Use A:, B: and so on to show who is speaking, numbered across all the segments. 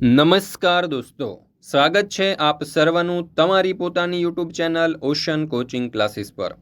A: નમસ્કાર દોસ્તો, સ્વાગત છે આપ સર્વનું તમારી પોતાની YouTube channel Ocean Coaching Classes પર.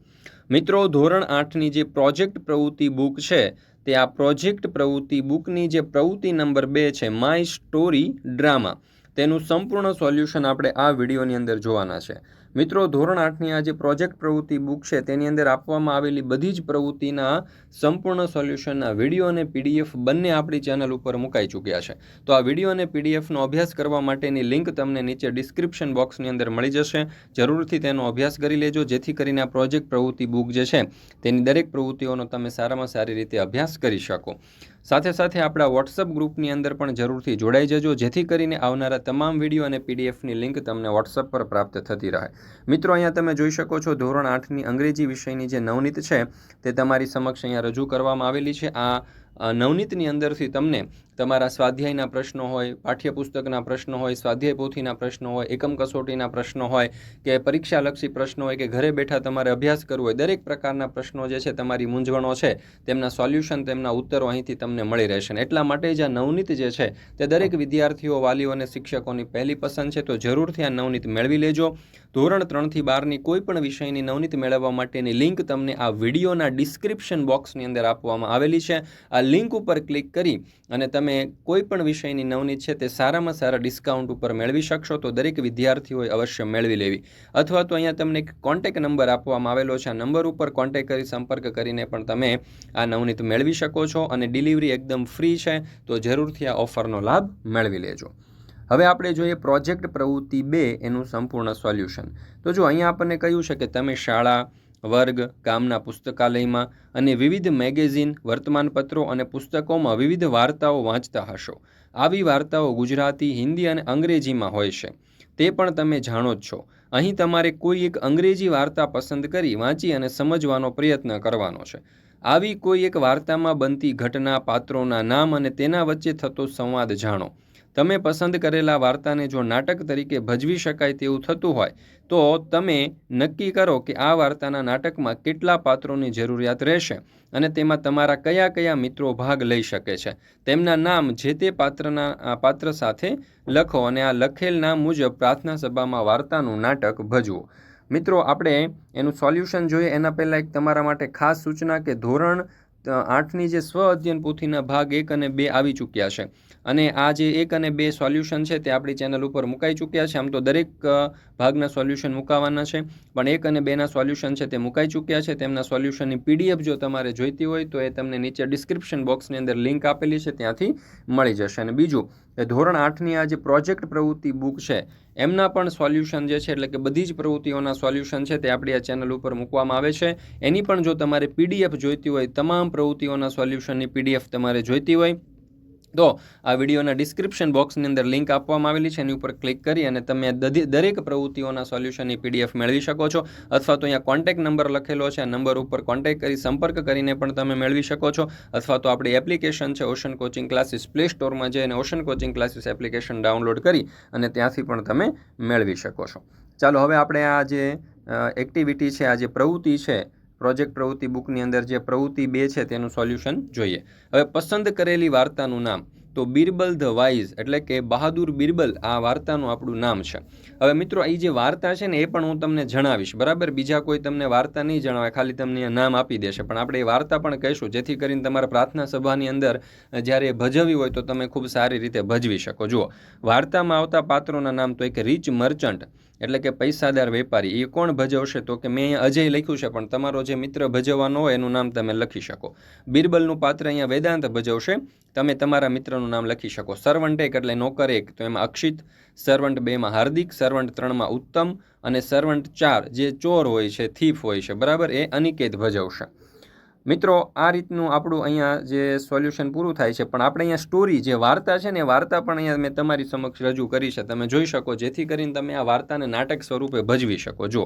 A: મિત્રો, ધોરણ આઠની જે પ્રોજેક્ટ પ્રવૃત્તિ બુક છે, તે આ પ્રોજેક્ટ પ્રવૃત્તિ બુકની જે પ્રવૃત્તિ નંબર બે છે, માય સ્ટોરી ડ્રામા, તેનું સંપૂર્ણ સોલ્યુશન આપણે આ વિડીયોની અંદર જોવાના છે. મિત્રો, ધોરણ આઠની આ જે પ્રોજેક્ટ પ્રવૃત્તિ બુક છે, તેની અંદર આપવામાં આવેલી બધી જ પ્રવૃત્તિના સંપૂર્ણ સોલ્યુશનના વીડિયો અને પીડીએફ બંને આપણી ચેનલ ઉપર મુકાઈ ચૂક્યા છે. તો આ વીડિયો અને પીડીએફનો અભ્યાસ કરવા માટેની લિંક તમને નીચે ડિસ્ક્રિપ્શન બોક્સની અંદર મળી જશે. જરૂરથી તેનો અભ્યાસ કરી લેજો, જેથી કરીને આ પ્રોજેક્ટ પ્રવૃત્તિ બુક જે છે, તેની દરેક પ્રવૃત્તિઓનો તમે સારામાં સારી રીતે અભ્યાસ કરી શકો. સાથે સાથે આપણા વોટ્સઅપ ગ્રુપની અંદર પણ જરૂરથી જોડાઈ જજો, જેથી કરીને આવનારા તમામ વીડિયો અને પીડીએફની લિંક તમને વોટ્સઅપ પર પ્રાપ્ત થતી રહે. મિત્રો, અહીંયા તમે જોઈ શકો છો ધોરણ આઠની અંગ્રેજી વિષયની જે નવનીત છે, તે તમારી સમક્ષ અહીંયા રજૂ કરવામાં આવેલી છે. આ નવનીતની અંદરથી તમને તમારા સ્વાધ્યાયના પ્રશ્નો હોય, પાઠ્યપુસ્તકના પ્રશ્નો હોય, સ્વાધ્યાય પોથીના પ્રશ્નો હોય, એકમ કસોટીના પ્રશ્નો હોય, કે પરીક્ષાલક્ષી પ્રશ્નો હોય કે ઘરે બેઠા તમારે અભ્યાસ કરવો હોય, દરેક પ્રકારના પ્રશ્નો જે છે તમારી મૂંઝવણો છે, તેમના સોલ્યુશન, તેમના ઉત્તરો અહીંથી તમને મળી રહેશે. એટલા માટે જ આ નવનીત જે છે તે દરેક વિદ્યાર્થીઓ, વાલીઓ અને શિક્ષકોની પહેલી પસંદ છે, તો જરૂરથી આ નવનીત મેળવી લેજો. ધોરણ ત્રણથી બારની કોઈ પણ વિષયની નવનીત મેળવવા માટેની લિંક તમને આ વિડીયોના ડિસ્ક્રિપ્શન બોક્સની અંદર આપવામાં આવેલી છે. આ લિંક ઉપર ક્લિક કરી અને તમે કોઈ પણ વિષયની નવનીત છે તે સારામાં સારા ડિસ્કાઉન્ટ ઉપર મેળવી શકશો. તો દરેક વિદ્યાર્થીઓએ અવશ્ય મેળવી લેવી. અથવા તો અહીંયા તમને એક કોન્ટેક નંબર આપવામાં આવેલો છે. આ નંબર ઉપર કોન્ટેક કરી સંપર્ક કરીને પણ તમે આ નવનીત મેળવી શકો છો અને ડિલિવરી એકદમ ફ્રી છે. તો જરૂરથી આ ઓફરનો લાભ મેળવી લેજો. હવે આપણે જોઈએ પ્રોજેક્ટ પ્રવૃત્તિ બે એનું સંપૂર્ણ સોલ્યુશન તો જો અહીંયા આપણને કહ્યું છે કે તમે શાળા વર્ગ, ગામના પુસ્તકાલયમાં અને વિવિધ મેગેઝિન, વર્તમાનપત્રો અને પુસ્તકોમાં વિવિધ વાર્તાઓ વાંચતા હશો. આવી વાર્તાઓ ગુજરાતી, હિન્દી અને અંગ્રેજીમાં હોય છે. તે પણ તમે જાણો જ છો. અહીં તમારે કોઈ એક અંગ્રેજી વાર્તા પસંદ કરી વાંચી અને સમજવાનો પ્રયત્ન કરવાનો છે. આવી કોઈ એક વાર્તામાં બનતી ઘટના, પાત્રોના નામ અને તેના વચ્ચે થતો સંવાદ જાણો. તમે પસંદ કરેલા વાર્તાને જો નાટક તરીકે ભજવી શકાય તેવું થતું હોય, તો તમે નક્કી કરો કે આ વાર્તાના નાટકમાં કેટલા પાત્રોની જરૂરિયાત રહેશે અને તેમાં તમારા કયા કયા મિત્રો ભાગ લઈ શકે છે. તેમના નામ જે તે પાત્રના આ પાત્ર સાથે લખો અને આ લખેલ નામ મુજબ પ્રાર્થના સભામાં વાર્તાનું નાટક ભજવો. મિત્રો, આપણે એનું સોલ્યુશન જોઈએ. એના પહેલાં એક તમારા માટે ખાસ સૂચના કે ધોરણ આઠની જે સ્વ અધ્યયન પોથીના ભાગ એક અને બે આવી ચૂક્યા છે. અને આ જે એક અને બે સોલ્યુશન છે તે આપણી ચેનલ ઉપર મુકાઈ ચૂક્યા છે. આમ તો દરેક ભાગના સોલ્યુશન મુકાવાના છે. પણ એક અને બેના સોલ્યુશન છે તે મુકાઈ ચૂક્યા છે. તેમના સોલ્યુશનની પીડીએફ જો તમારે જોઈતી હોય તો એ તમને નીચે ડિસ્ક્રિપ્શન બોક્સની અંદર લિંક આપેલી છે. ત્યાંથી મળી જશે. અને બીજું કે ધોરણ આઠની આ જે પ્રોજેક્ટ પ્રવૃત્તિ બુક છે, એમના પણ સોલ્યુશન જે છે, એટલે કે બધી જ પ્રવૃત્તિઓના સોલ્યુશન છે તે આપણી આ ચેનલ ઉપર મૂકવામાં આવે છે. એની પણ જો તમારે પીડીએફ જોઈતી હોય, તમામ પ્રવૃત્તિઓના સોલ્યુશનની પીડીએફ તમારે જોઈતી હોય, તો આ વિડીયોના ડિસ્ક્રિપ્શન બોક્સની અંદર લિંક આપવામાં આવેલી છે, એની ઉપર ક્લિક કરી અને તમે દરેક પ્રવૃત્તિઓના સોલ્યુશનની પીડીએફ મેળવી શકો છો. અથવા તો અહીંયા કોન્ટેક નંબર લખેલો છે, આ નંબર ઉપર કોન્ટેક કરી સંપર્ક કરીને પણ તમે મેળવી શકો છો. અથવા તો આપણી એપ્લિકેશન છે, ઓશન કોચિંગ ક્લાસીસ પ્લે સ્ટોરમાં જઈને Ocean Coaching Classes application download કરી અને ત્યાંથી પણ તમે મેળવી શકો છો. ચાલો, હવે આપણે આ જે એક્ટિવિટી છે, આ જે પ્રવૃત્તિ છે પ્રોજેક્ટ પ્રવૃત્તિ બુકની અંદર જે પ્રવૃત્તિ બે છે તેનું સોલ્યુશન જોઈએ. હવે પસંદ કરેલી વાર્તાનું નામ તો બિરબલ ધ વાઇઝ એટલે કે બહાદુર બિરબલ આ વાર્તાનું આપણું નામ છે. હવે મિત્રો એ જે વાર્તા છે ને એ પણ હું તમને જણાવીશ. બરાબર? બીજા કોઈ તમને વાર્તા નહીં જણાવે, ખાલી તમને નામ આપી દેશે. પણ આપણે એ વાર્તા પણ કહીશું, જેથી કરીને તમારા પ્રાર્થના સભાની અંદર જ્યારે એ ભજવવી હોય તો તમે ખૂબ સારી રીતે ભજવી શકો. જુઓ, વાર્તામાં આવતા પાત્રોના નામ તો એક રીચ મર્ચન્ટ એટલે કે પૈસાદાર વેપારી એ કોણ ભજવશે? તો કે મેં અહીંયા અજય લખ્યું છે, પણ તમારો જે મિત્ર ભજવવાનો હોય એનું નામ તમે લખી શકો. બિરબલનું પાત્ર અહીંયા વેદાંત ભજવશે, તમે તમારા મિત્રનું નામ લખી શકો. સર્વન્ટ એક એટલે નોકર એક, તો એમાં અક્ષિત સર્વન્ટ બેમાં હાર્દિક સર્વન્ટ ત્રણમાં ઉત્તમ અને સર્વન્ટ ચાર, જે ચોર હોય છે, થીફ હોય છે, બરાબર? એ અનિકેત ભજવશે. મિત્રો, આ રીતનું આપણું અહીંયા જે સોલ્યુશન પૂરું થાય છે, પણ આપણે અહીંયા સ્ટોરી જે વાર્તા છે ને, એ વાર્તા પણ અહીંયા મેં તમારી સમક્ષ રજૂ કરી છે. તમે જોઈ શકો, જેથી કરીને તમે આ વાર્તાને નાટક સ્વરૂપે ભજવી શકો. જો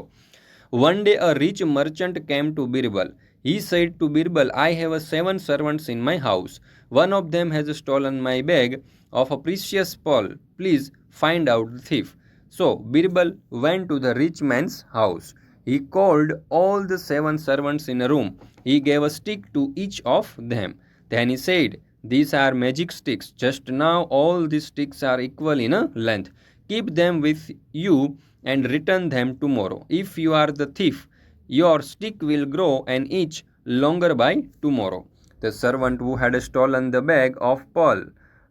A: one day a rich merchant came to Birbal he said to Birbal I have a seven servants in my house one of them has stolen my bag of a precious pearl please find out thief So, Birbal went to the rich man's house. He called all the seven servants in a room. He gave a stick to each of them. Then he said, These are magic sticks. Just now, all these sticks are equal in a length. Keep them with you and return them tomorrow. If you are the thief, your stick will grow an inch longer by tomorrow. The servant who had stolen the bag of pearl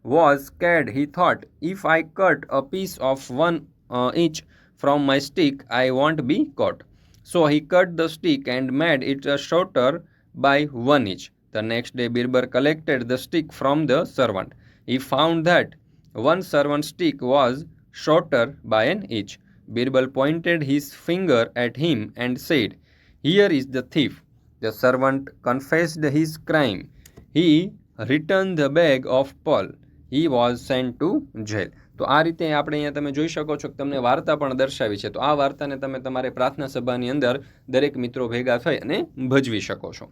A: was scared. He thought, if I cut a piece of one uh, inch from my stick, I won't be caught. So he cut the stick and made it shorter by one inch. The next day, Birbal collected the stick from the servant. He found that one servant's stick was shorter by an inch. Birbal pointed his finger at him and said, Here is the thief. The servant confessed his crime. He returned the bag of pearl. He was sent to jail. તો આ રીતે આપણે અહીંયા તમે જોઈ શકો છો કે તમને વાર્તા પણ દર્શાવી છે. તો આ વાર્તાને તમે તમારે પ્રાર્થના સભાની અંદર દરેક મિત્રો ભેગા થઈ અને ભજવી શકો છો.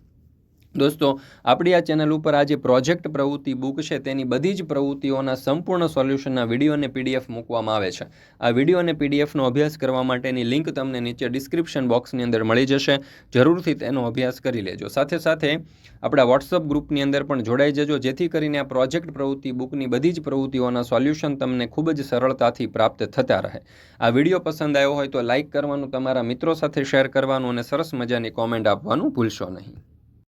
A: દોસ્તો, આપણી આ ચેનલ ઉપર આ જે પ્રોજેક્ટ પ્રવૃત્તિ બુક છે, તેની બધી જ પ્રવૃત્તિઓના સંપૂર્ણ સોલ્યુશનના વીડિયો અને પીડીએફ મૂકવામાં આવે છે. આ વીડિયો અને પીડીએફનો અભ્યાસ કરવા માટેની લિંક તમને નીચે ડિસ્ક્રિપ્શન બોક્સની અંદર મળી જશે. જરૂરથી તેનો અભ્યાસ કરી લેજો. સાથે સાથે આપણા વોટ્સઅપ ગ્રુપની અંદર પણ જોડાઈ જજો. જેથી કરીને આ પ્રોજેક્ટ પ્રવૃત્તિ બુકની બધી જ પ્રવૃત્તિઓના સોલ્યુશન તમને ખૂબ જ સરળતાથી પ્રાપ્ત થતા રહે. આ વીડિયો પસંદ આવ્યો હોય તો લાઇક કરવાનું, તમારા મિત્રો સાથે શેર કરવાનું અને સરસ મજાની કોમેન્ટ આપવાનું ભૂલશો નહીં.